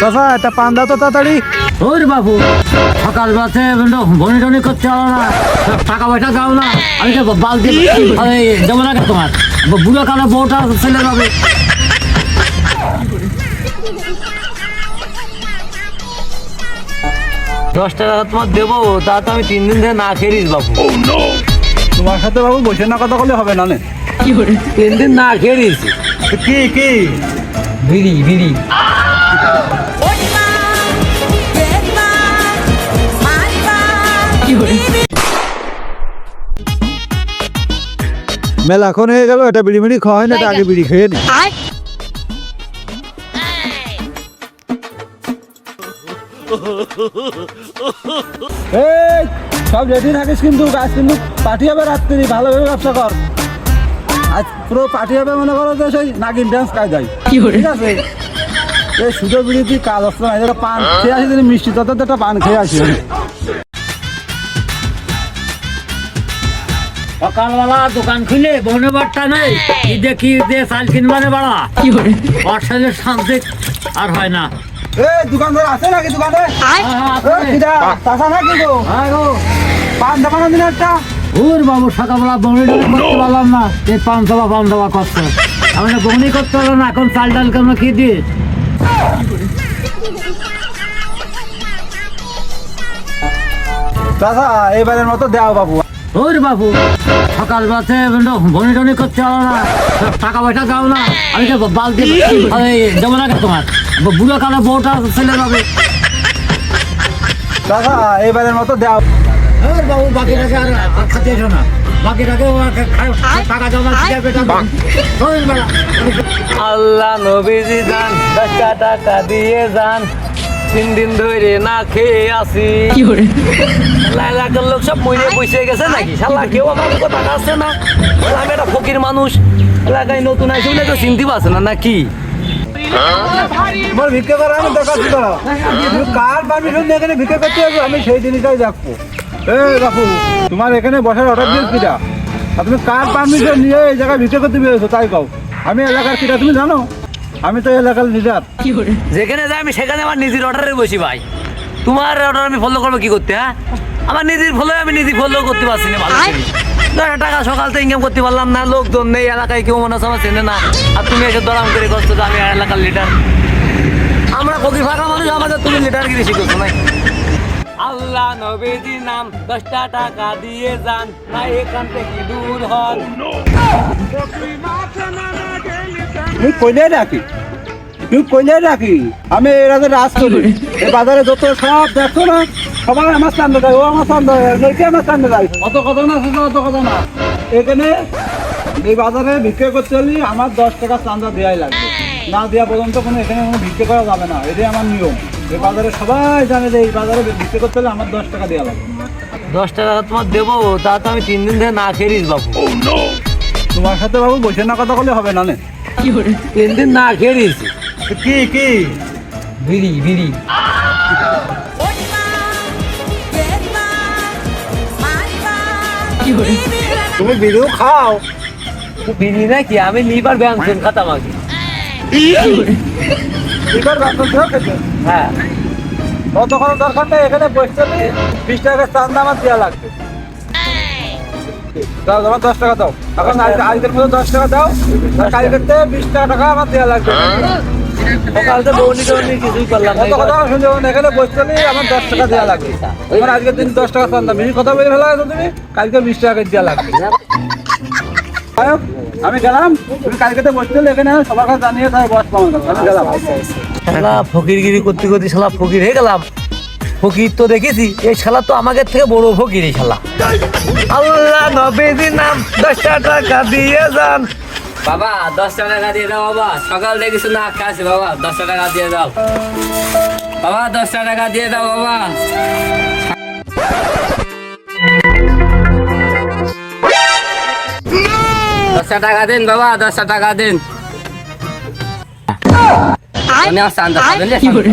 চাচা একটা পান দাও তো তাড়াতাড়ি। ওর বাবু সকাল বাসে বনি টনি করতে হবে না। টাকা পয়সা দাও না। আমি তো বালতি দেবো না তোমার? বুড়ো কালো বউটা ছেলে যাবে দশ টাকা তোমার দেবো তা তো আমি তিন দিন ধরে না খেয়েছিস বাবু। তোমার সাথে বাবু বসে না কথা বলে হবে না। তিন দিন না খেয়েছিস? কি কি? বিড়ি বিড়ি। মেলাক্ষণ হয়ে গেল এটা বিড়ি মিড়ি খাওয়াই না এটা আগে বিড়ি খেয়ে নি। সব রেডি থাকিস কিন্তু গাছ কিন্তু পাঠিয়ে হবে রাত্রি ভালোভাবে ব্যবসা কর। আজ পুরো পার্টি হবে মনে করো যে সেই নাগিন ডান্স কাজ যায় ঠিক আছে? এই সুযোগ বিড়ি তুই কাজ আসতো না পান খেয়ে আসি তুমি মিষ্টি তত একটা পান খেয়ে আসি সকালবেলা দোকান খুলে বনে বাট্টা নেই। কি দেখি যে চাল কিনবানে বাড়া? শান্তি আর হয় না। দোকানদার আছে নাকি দোকানে? হ্যাঁ, হ্যাঁ, হ্যাঁ। পান দিন একটা? ওর বাবু সকালবেলা বগনি করতে পারলাম না। এই পান করতে আমি তো বগনি করতে পারলাম না এখন চাল ডাল কি দিয়ে? চাচা এবারের মতো দেওয়া বাবু। ওর বাবু সকালবেলাতে বনি টনি করতে হবে না। টাকা পয়সা দাও না। আমি তো বালতি দেবো না তোমার? বুড়ো কালো বউটা ছেলে যাবে চাচা এবারের মতো দেও। ওর বাবু বাকিটাকে আর আর খাতে এসো না। টাকা জমা আল্লাহ নবীজি যান টাকা দিয়ে যান তিন দিন ধরে না খেয়ে আসি। এলাকার লোক সব মরে বসে গেছে নাকি? শালা কেউ আমার কথা আসছে না। আমি একটা ফকির মানুষ। এলাকায় নতুন আসি বলে তো চিনতে পারছে না নাকি? তোমার ভিক্ষা করা আমি দেখাচ্ছি দাঁড়া কার পারমিশন দিয়ে এখানে ভিক্ষা করতে যাব? আমি সেই জিনিসটাই দেখব। তোমার এখানে বসার অর্ডার দিয়েছি কিটা? তুমি কার পারমিশন নিয়ে এই জায়গায় ভিক্ষা করতে বেরোছো? তাই কও। আমি এলাকার কিটা তুমি জানো? আমি তো এলাকার লিডার যেখানে যাই আমি সেখানে আমার নিজের অর্ডারে বসি ভাই। তোমার অর্ডার আমি ফলো করব কি করতে হ্যাঁ? আমার নিজের ফলো আমি নিজে ফলো করতে পারছি না ভালো করে। দশ টাকা সকাল থেকে ইনকাম করতে পারলাম না লোকজন নেই এলাকায় কেউ মনে হচ্ছে আমার চেনে না। আর তুমি এসে দরাম করে করছ যে আমি এলাকার লিডার আমরা ফকির ফাঁকা মানুষ আমাদের তুমি লিডার গিরি শিখছো না? আল্লাহ নবীজির নাম দশটা টাকা দিয়ে যান না এখান থেকে দূর হন। তুমি কইলে রাখি তুমি কইলে রাখি আমি এই রাতে রাজ করি এই বাজারে যত সব দেখছ না সবাই আমার চান্দা দেয় ও আমার চান্দা দেয় লইকে আমার চান্দা দেয় অত কথা না অত কথা না। এখানে এই বাজারে ভিক্ষা করতে হলে আমার দশ টাকা চান্দা দেওয়াই লাগবে। না দেওয়া পর্যন্ত কোনো এখানে কোনো ভিক্ষা করা যাবে না এটাই আমার নিয়ম। এই বাজারে সবাই জানে যে এই বাজারে ভিক্ষা করতে হলে আমার দশ টাকা দেওয়া লাগবে। দশ টাকা তোমার দেবো তা তো আমি তিন দিন ধরে না খেয়েছিস বাবু। তোমার সাথে বাবু বসে না কথা বলে হবে না নে? তিন দিন না খেয়েছিস কি কি? বিড়ি বিড়ি। তুমি বিড়িও খাও। বিড়ি নাকি? আমি লিভার ব্যায়াম খাতাম আগে। দেওয়া খেতে। হ্যাঁ। কোনো দরকার নেই? এখানে বসতে বিশ টাকা চান্দা আমার দেওয়া লাগবে। দাও আমার দশ টাকা দাও। এখন আজকের মতো দশ টাকা দাও। আর কালকের বিশ টাকা টাকা আমার দেওয়া লাগবে। সকাল তো বৌনি টৌনি কিছুই করলাম না কথা শুনতে এখানে বসতে আমার দশ টাকা দেওয়া লাগবে। তোমার আজকের দিন দশ টাকা বেশি কথা বলে ফেলা তুমি কালকে বিশ টাকা দেওয়া লাগবে। আমি গেলাম তুমি কালকে তো বসতে এখানে সবার কাছে জানিয়ে তাই বস পাওয়ার কথা আমি গেলাম। শালা ফকিরগিরি করতে করতে শালা ফকির হয়ে গেলাম। ফকির তো দেখেছি এই শালা তো আমাকে থেকে বড় ফকির এই শালা। আল্লাহ নবীজির নাম দশটা টাকা দিয়ে যান। বাবা দশটা টাকা দিয়ে দাও বাবা। সকাল দেখিস না খাচ্ছি বাবা দশটা টাকা দিয়ে দাও। বাবা দশটা টাকা দিয়ে দাও বাবা। দশটা টাকা দিন বাবা দশটা টাকা দিন। আমি রে?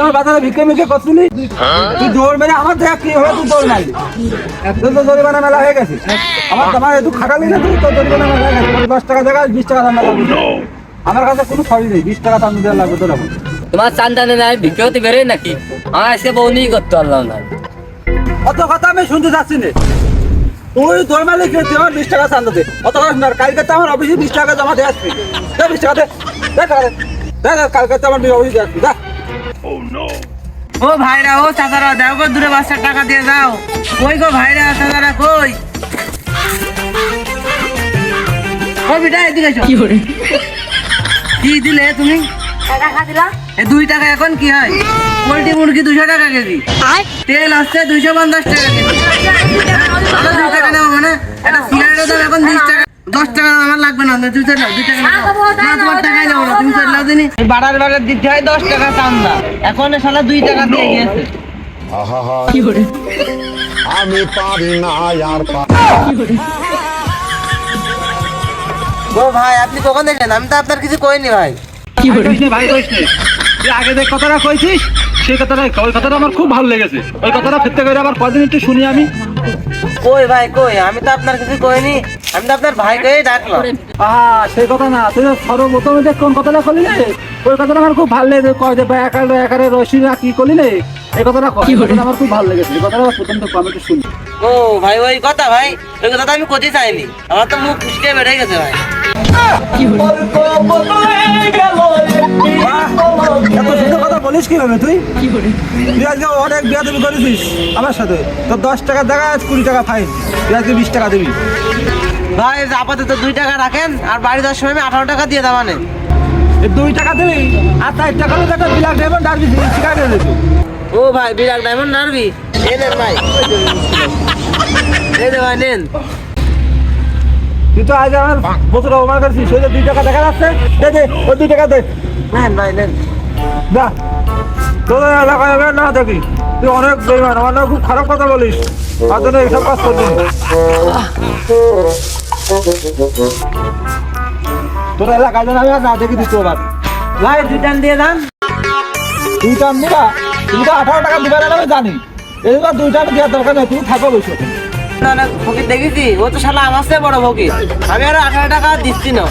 আমার বাজারে ভিক্ষে মিক্ষে করছিলি? তুই দৌড় মেরে আমার দেখা কি হবে তুই দৌড় মারলি তোর তো জরিমানা মেলা হয়ে গেছে। আমার তোমার একটু খাটালি না তুই তোর জরিমানা মেলা হয়ে গেছে। দশ টাকা জায়গায় বিশ টাকা দাম লাগবে আমার কাছে কোনো সরি নেই বিশ টাকা দাম দেওয়া লাগবে তোর এখন তোমার চান্দা নেই ভিক্ষে হতে বেরোয় নাকি? আমার আজকে বউনি করতে পারলাম না। অত কথা আমি শুনতে চাচ্ছি না। তুই তোর মালিক তুই আমার বিশ টাকা চান্দা দে। অত কথা শুনে কালকে তো আমার অফিসে বিশ টাকা জমা দিয়ে আসবি বিশ টাকা দে দে টাকা দে দে দে, কালকে তো আমার অফিসে দিয়ে আসবি দা। ও ভাইরা ও চাচারা দাও গো দূরে বাচ্চার টাকা দিয়ে যাও। কই গো ভাইরা চাচারা কই? ও বিটা এদিকে এসো। কি দিলে তুমি? টাকা দিলাম এ দুই টাকা এখন কি হয়? পোল্ট্রি মুরগি দুশো টাকা কেজি। তেল আসছে দুইশো পঞ্চাশ টাকা কেজি। দুই টাকা। নেব মানে একটা সিগারেটের দাম এখন বিশ টাকা দশ টাকা আমার লাগবে না দুই টাকা দুই টাকা না তোমার টাকাই নেব না তুমি চলে যাও দিনই বাড়ার বাড়ার দিতে হয় দশ টাকা চান্দা। এখন শালা দুই টাকা দিয়ে গিয়েছে। আমি পারি না আর ও ভাই আপনি কখন দেখলেন? আমি তো আপনার কিছু কইনি ভাই। কি নে, ভাই কইস তুই আগে যে কথাটা কইছিস সেই কথাটা ওই কথাটা আমার খুব ভালো লেগেছে। ওই কথাটা ফিরতে করে আবার কদিন একটু শুনি আমি। কই ভাই কই? আমি তো আপনার কিছু কইনি। আমি তো আপনার ভাইকেই ডাকলাম। আহা সেই কথা না তুই সর্বপ্রথমে কোন কথাটা করলি ওই কথাটা আমার খুব ভালো লেগেছে। কয় যে একার একারে রশি না কি করলি রে? এই কথাটা কথাটা আমার খুব ভালো লেগেছে। এই কথাটা প্রথম থেকে আমি একটু শুনি। ও ভাই ওই কথা ভাই ওই কথা আমি করতে চাইনি। আমার তো মুখ ফুসকে বেড়ে গেছে ভাই। এত সুন্দর কথা বলিস কীভাবে তুই? তুই আজকে অনেক বিয়া তুমি করেছিস আমার সাথে। তোর দশ টাকা দেখা আজ কুড়ি টাকা ফাইন। তুই আজকে বিশ টাকা দিবি। ভাই আপাতত দুই টাকা রাখেন আর বাড়ি যাওয়ার সময় আমি আঠারো টাকা দিয়ে দেওয়ানে এই দুই টাকা দিবি আর চার টাকা হলে একটা বিলাক দেবেন ডাকবি শিকার করে ও ভাই বিরাট ডায়মন্ড নারবি এই নেন ভাই। এই দে ভাই নেন। তুই তো আজ আমার বছর অপমান করছিস ওই দুই টাকা দেখা যাচ্ছে দে দে ওই দুই টাকা দে। নেন ভাই নেন। না তোর এলাকায় এবার না দেখি। তুই অনেক বেইমান আমার খুব খারাপ কথা বলিস। তার জন্য এইসব কাজ করবি। তোর এলাকায় আমি না দেখি দিতে পার লাইট রিটার্ন দিয়ে দাম। দুই টান দিবা? তুমি তো আঠারো টাকা দিবার আমি জানি। এইবার দুই টান দেওয়ার দরকার নেই, তুমি থাকো বসে। না না, ফকির, দেখেছি? ও তো শালা আমার চেয়ে বড় ফকির। আমি আর আঠারো টাকা দিচ্ছি না।